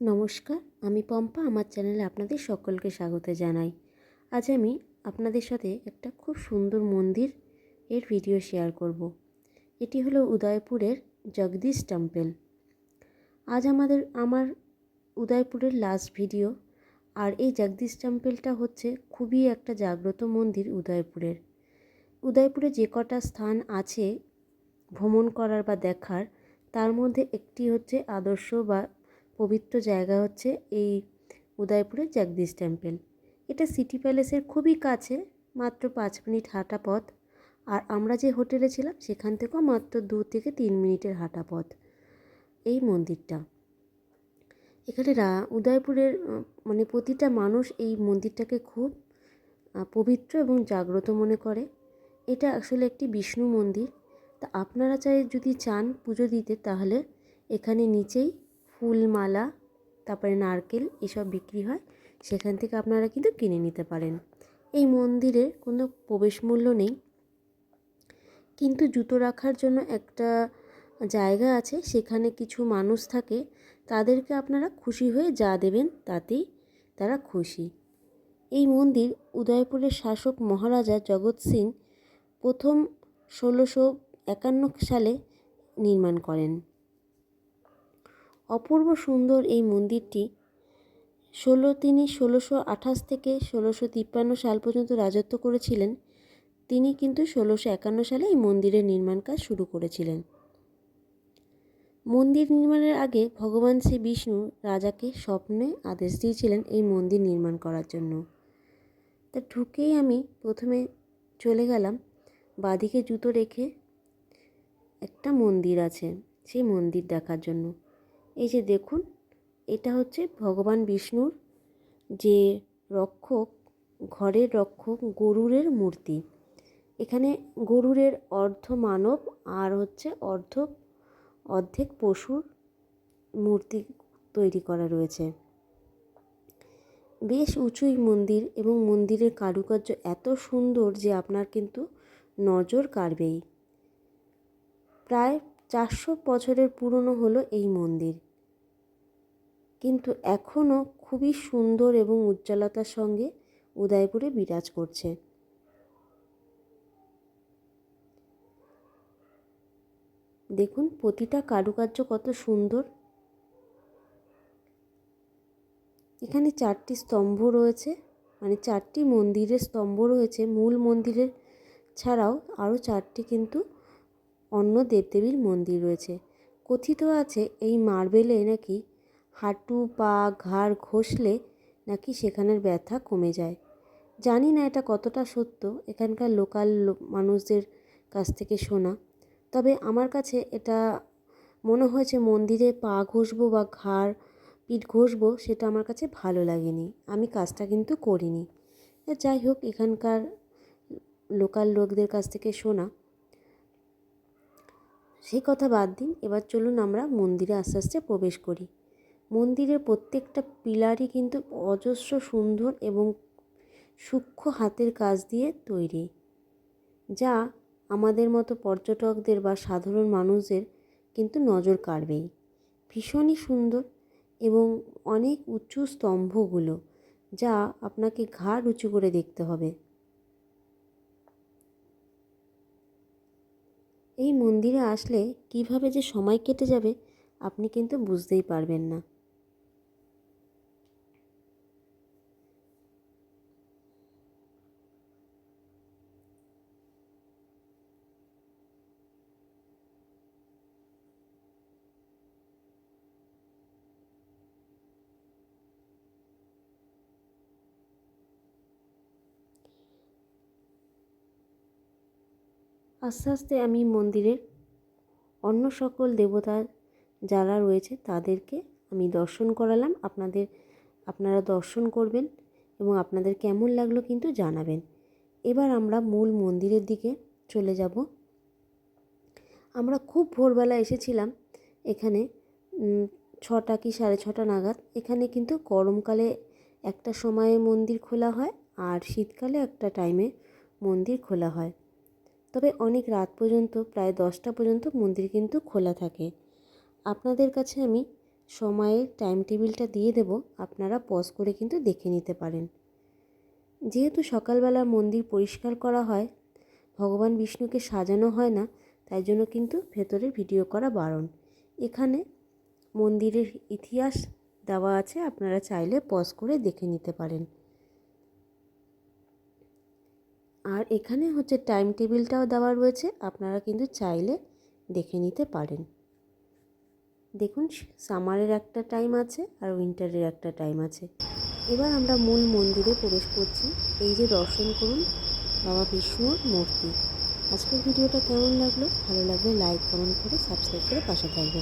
নমস্কার, আমি পম্পা। আমার চ্যানেলে আপনাদের সকলকে স্বাগত জানাই। আজ আমি আপনাদের সাথে একটা খুব সুন্দর মন্দির এর ভিডিও শেয়ার করব। এটি হলো উদয়পুরের জগদীশ টেম্পল আজ আমাদের, আমার উদয়পুরের লাস্ট ভিডিও আর এই জগদীশ টেম্পলটা হচ্ছে খুবই একটা জাগ্রত মন্দির উদয়পুরের। উদয়পুরে যে কটা স্থান আছে ভ্রমণ করার বা দেখার, তার মধ্যে একটি হচ্ছে আদর্শ বা পবিত্র জায়গা হচ্ছে এই উদয়পুরের জগদীশ টেম্পল। এটা সিটি প্যালেসের খুবই কাছে, মাত্র পাঁচ মিনিট হাঁটা পথ। আর আমরা যে হোটেলে ছিলাম, সেখান থেকেও মাত্র দু থেকে তিন মিনিটের হাঁটা পথ এই মন্দিরটা। এখানে রা, উদয়পুরের মানে প্রতিটা মানুষ এই মন্দিরটাকে খুব পবিত্র এবং জাগ্রত মনে করে। এটা আসলে একটি বিষ্ণু মন্দির। তা আপনারা চাই যদি চান পুজো দিতে, তাহলে এখানে নিচেই ফুল মালা তারপরে নারকেল এসব বিক্রি হয়। সেখান থেকে আপনারা কিন্তু কিনে নিতে পারেন। এই মন্দিরে কোনো প্রবেশ মূল্য নেই। কিন্তু জুতো রাখার জন্য একটা জায়গা আছে, সেখানে কিছু মানুষ থাকে। তাদেরকে আপনারা খুশি হয়ে যা দেবেন, তাতেই তারা খুশি। এই মন্দির উদয়পুরের শাসক মহারাজা জগৎ সিং প্রথম ষোলোশো একান্ন সালে নির্মাণ করেন। অপূর্ব সুন্দর এই মন্দিরটি ষোলো তিনি ষোলোশো আঠাশ থেকে ষোলোশো তিপ্পান্ন সাল পর্যন্ত রাজত্ব করেছিলেন। তিনি কিন্তু ষোলোশো একান্ন সালে এই মন্দিরের নির্মাণ কাজ শুরু করেছিলেন। মন্দির নির্মাণের আগে ভগবান শ্রী বিষ্ণু রাজাকে স্বপ্নে আদেশ দিয়েছিলেন এই মন্দির নির্মাণ করার জন্য। তা ঢুকেই আমি প্রথমে চলে গেলাম, বাদিকে জুতো রেখে একটা মন্দির আছে, সেই মন্দির দেখার জন্য। এই যে দেখুন, এটা হচ্ছে ভগবান বিষ্ণুর যে রক্ষক, ঘরের রক্ষক, গরুরের মূর্তি। এখানে গরুরের অর্ধ মানব আর হচ্ছে অর্ধ অর্ধেক পশুর মূর্তি তৈরি করা রয়েছে। বেশ উঁচুই মন্দির এবং মন্দিরের কারুকার্য এত সুন্দর যে আপনার কিন্তু নজর কাড়বেই। প্রায় চারশো বছরের পুরনো হলো এই মন্দির। কিন্তু এখনও খুবই সুন্দর এবং উজ্জ্বলতার সঙ্গে উদয়পুরে বিরাজ করছে। দেখুন, প্রতিটা কারুকার্য কত সুন্দর। এখানে চারটি স্তম্ভ রয়েছে মানে চারটি মন্দিরের স্তম্ভ রয়েছে। মূল মন্দিরের ছাড়াও আরও চারটি কিন্তু অন্য দেবদেবীর মন্দির রয়েছে। কথিত আছে, এই মার্বেলে নাকি হাঁটু, পা, ঘাড় ঘষলে নাকি সেখানের ব্যথা কমে যায়। জানি না এটা কতটা সত্য, এখানকার লোকাল মানুষদের কাছ থেকে শোনা। তবে আমার কাছে এটা মনে হয়েছে মন্দিরে পা ঘষবো বা ঘাড়, পিঠ ঘষবো, সেটা আমার কাছে ভালো লাগেনি। আমি কাজটা কিন্তু করিনি। যাই হোক, এখানকার লোকাল লোকদের কাছ থেকে শোনা। সেই কথা বাদ দিন, এবার চলুন আমরা মন্দিরে আস্তে আস্তে প্রবেশ করি। মন্দিরের প্রত্যেকটা পিলারই কিন্তু অজস্র সুন্দর এবং সূক্ষ্ম হাতের কাজ দিয়ে তৈরি, যা আমাদের মতো পর্যটকদের বা সাধারণ মানুষদের কিন্তু নজর কাড়বেই। ভীষণই সুন্দর এবং অনেক উঁচু স্তম্ভগুলো, যা আপনাকে ঘাড় উঁচু করে দেখতে হবে। এই মন্দিরে আসলে কীভাবে যে সময় কেটে যাবে, আপনি কিন্তু বুঝতেই পারবেন না। আস্তে আস্তে আমি মন্দিরের অন্য সকল দেবতা যারা রয়েছে তাদেরকে আমি দর্শন করালাম। আপনাদের, আপনারা দর্শন করবেন এবং আপনাদের কেমন লাগল কিন্তু জানাবেন। এবার আমরা মূল মন্দিরের দিকে চলে যাব। আমরা খুব ভোরবেলা এসেছিলাম এখানে ছটা কি সাড়ে ছটা নাগাদ। এখানে কিন্তু গরমকালে একটা সময়ে মন্দির খোলা হয় আর শীতকালে একটা টাইমে মন্দির খোলা হয়। তবে অনেক রাত পর্যন্ত, প্রায় দশটা পর্যন্ত মন্দির কিন্তু খোলা থাকে। আপনাদের কাছে আমি সময়ের টাইম টেবিলটা দিয়ে দেব, আপনারা পজ করে কিন্তু দেখে নিতে পারেন। যেহেতু সকালবেলা মন্দির পরিষ্কার করা হয়, ভগবান বিষ্ণুকে সাজানো হয় না, তাই জন্য কিন্তু ভেতরে ভিডিও করা বারণ। এখানে মন্দিরের ইতিহাস দেওয়া আছে, আপনারা চাইলে পজ করে দেখে নিতে পারেন। আর এখানে হচ্ছে টাইম টেবিলটাও দেওয়া রয়েছে, আপনারা কিন্তু চাইলে দেখে নিতে পারেন। দেখুন সামারের একটা টাইম আছে আর উইন্টারের একটা টাইম আছে। এবার আমরা মূল মন্দিরে প্রবেশ করছি, এই যে দর্শন করুন বাবা বিষ্ণুর মূর্তি। আজকের ভিডিওটা কেমন লাগল? ভালো লাগলে লাইক কমেন্ট করে সাবস্ক্রাইব করে পাশে থাকবেন।